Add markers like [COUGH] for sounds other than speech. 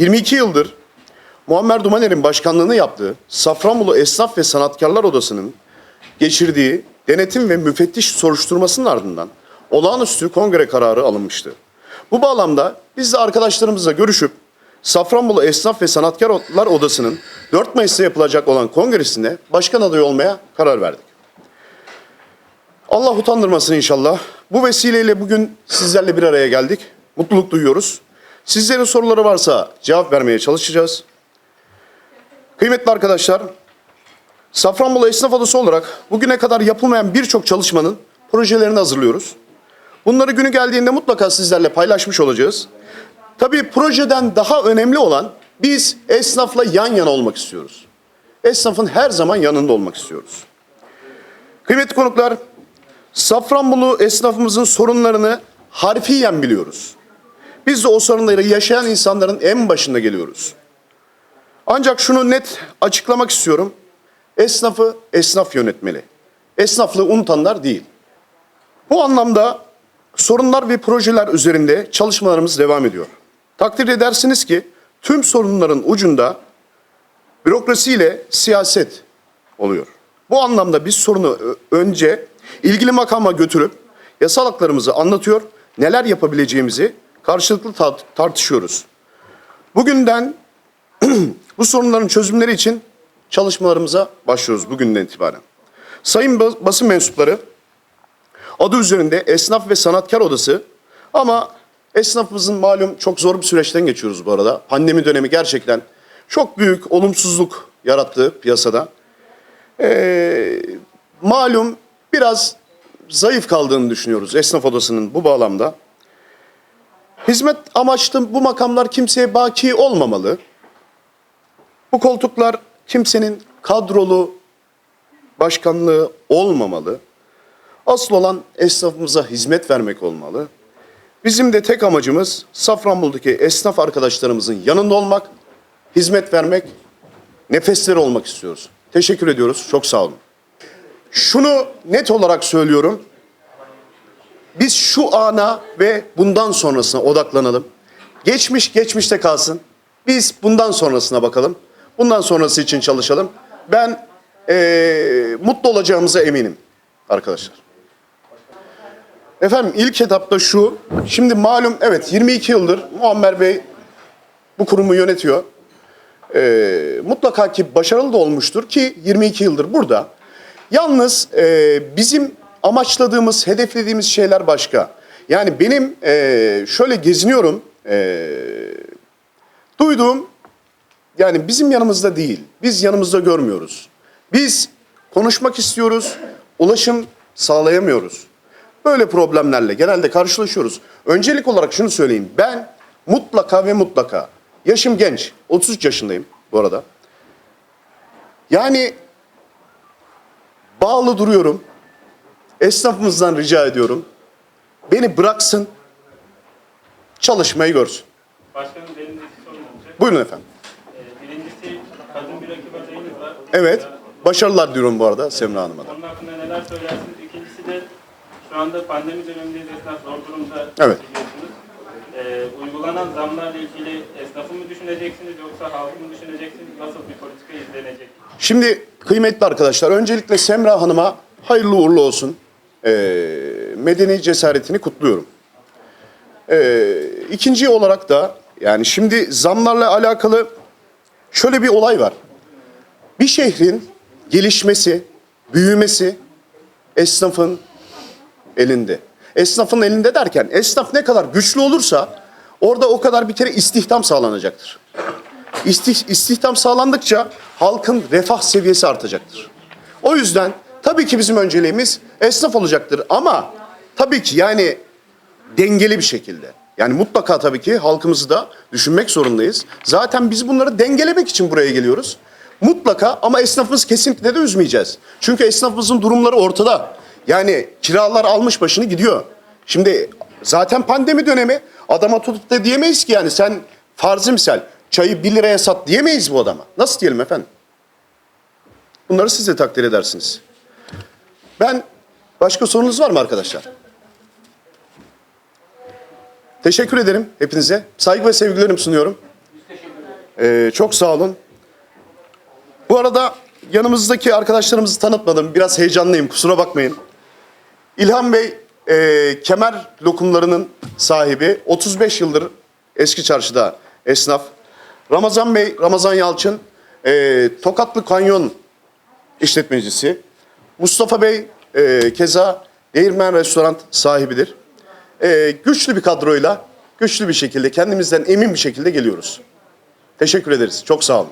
22 yıldır Muammer Dumaner'in başkanlığını yaptığı Safranbolu Esnaf ve Sanatkarlar Odası'nın geçirdiği denetim ve müfettiş soruşturmasının ardından olağanüstü kongre kararı alınmıştı. Bu bağlamda biz de arkadaşlarımızla görüşüp Safranbolu Esnaf ve Sanatkarlar Odası'nın 4 Mayıs'ta yapılacak olan kongresinde başkan adayı olmaya karar verdik. Allah utandırmasın inşallah. Bu vesileyle bugün sizlerle bir araya geldik. Mutluluk duyuyoruz. Sizlerin soruları varsa cevap vermeye çalışacağız. Kıymetli arkadaşlar, Safranbolu Esnaf Odası olarak bugüne kadar yapılmayan birçok çalışmanın projelerini hazırlıyoruz. Bunları günü geldiğinde mutlaka sizlerle paylaşmış olacağız. Tabii projeden daha önemli olan biz esnafla yan yana olmak istiyoruz. Esnafın her zaman yanında olmak istiyoruz. Kıymetli konuklar, Safranbolu esnafımızın sorunlarını harfiyen biliyoruz. Biz de o sorunları yaşayan insanların en başında geliyoruz. Ancak şunu net açıklamak istiyorum. Esnafı esnaf yönetmeli. Esnaflığı unutanlar değil. Bu anlamda sorunlar ve projeler üzerinde çalışmalarımız devam ediyor. Takdir edersiniz ki tüm sorunların ucunda bürokrasiyle siyaset oluyor. Bu anlamda biz sorunu önce ilgili makama götürüp yasal haklarımızı anlatıyor, neler yapabileceğimizi karşılıklı ta- tartışıyoruz. Bugünden [CLEARS THROAT] bu sorunların çözümleri için çalışmalarımıza başlıyoruz bugünden itibaren. Sayın bas- basın mensupları, adı üzerinde Esnaf ve Sanatkar Odası ama esnafımızın malum çok zor bir süreçten geçiyoruz bu arada. Pandemi dönemi gerçekten çok büyük olumsuzluk yarattı piyasada. Ee, malum biraz zayıf kaldığını düşünüyoruz esnaf odasının bu bağlamda. Hizmet amaçlı bu makamlar kimseye baki olmamalı. Bu koltuklar kimsenin kadrolu başkanlığı olmamalı. Asıl olan esnafımıza hizmet vermek olmalı. Bizim de tek amacımız Safranbolu'daki esnaf arkadaşlarımızın yanında olmak, hizmet vermek, nefesleri olmak istiyoruz. Teşekkür ediyoruz. Çok sağ olun. Şunu net olarak söylüyorum. Biz şu ana ve bundan sonrasına odaklanalım. Geçmiş geçmişte kalsın. Biz bundan sonrasına bakalım. Bundan sonrası için çalışalım. Ben eee, mutlu olacağımıza eminim arkadaşlar. Efendim ilk etapta şu. Şimdi malum evet 22 yıldır Muammer Bey bu kurumu yönetiyor. Ee, mutlaka ki başarılı da olmuştur ki 22 yıldır burada. Yalnız e, bizim amaçladığımız, hedeflediğimiz şeyler başka. Yani benim e, şöyle geziniyorum, e, duyduğum yani bizim yanımızda değil, biz yanımızda görmüyoruz. Biz konuşmak istiyoruz, ulaşım sağlayamıyoruz. Böyle problemlerle genelde karşılaşıyoruz. Öncelik olarak şunu söyleyeyim. Ben mutlaka ve mutlaka, yaşım genç, 33 yaşındayım bu arada. Yani bağlı duruyorum. Esnafımızdan rica ediyorum. Beni bıraksın, çalışmayı görsün. Başkanım benim de sorum olacak. Buyurun efendim. Ee, Birincisi kadın bir rakip adayınız var. Evet, başarılar diyorum bu arada Semra Hanım'a da. Onun hakkında neler söylersiniz? İkincisi de şu anda pandemi dönemindeyiz. Esnaf zor durumda. Evet. biliyorsunuz. Ee, uygulanan zamlarla ilgili esnafı mı düşüneceksiniz yoksa halkı mı düşüneceksiniz? Nasıl bir politika izlenecek? Şimdi kıymetli arkadaşlar, öncelikle Semra Hanım'a hayırlı uğurlu olsun. Ee, medeni cesaretini kutluyorum. Ee, ikinci olarak da yani şimdi zamlarla alakalı şöyle bir olay var. Bir şehrin gelişmesi, büyümesi esnafın elinde. Esnafın elinde derken esnaf ne kadar güçlü olursa orada o kadar bir kere istihdam sağlanacaktır. İstih, istihdam sağlandıkça halkın refah seviyesi artacaktır. O yüzden tabii ki bizim önceliğimiz esnaf olacaktır ama tabii ki yani dengeli bir şekilde. Yani mutlaka tabii ki halkımızı da düşünmek zorundayız. Zaten biz bunları dengelemek için buraya geliyoruz. Mutlaka ama esnafımız kesinlikle de üzmeyeceğiz. Çünkü esnafımızın durumları ortada. Yani kiralar almış başını gidiyor. Şimdi zaten pandemi dönemi adama tutup da diyemeyiz ki yani sen farzı misal çayı 1 liraya sat diyemeyiz bu adama. Nasıl diyelim efendim? Bunları siz de takdir edersiniz. Ben başka sorunuz var mı arkadaşlar? Teşekkür ederim hepinize. Saygı ve sevgilerimi sunuyorum. Ee, çok sağ olun. Bu arada yanımızdaki arkadaşlarımızı tanıtmadım. Biraz heyecanlıyım kusura bakmayın. İlhan Bey e, kemer lokumlarının sahibi. 35 yıldır eski çarşıda esnaf. Ramazan Bey, Ramazan Yalçın e, Tokatlı Kanyon işletmecisi. Mustafa Bey e, keza Değirmen Restoran sahibidir. E, güçlü bir kadroyla, güçlü bir şekilde, kendimizden emin bir şekilde geliyoruz. Teşekkür ederiz. Çok sağ olun.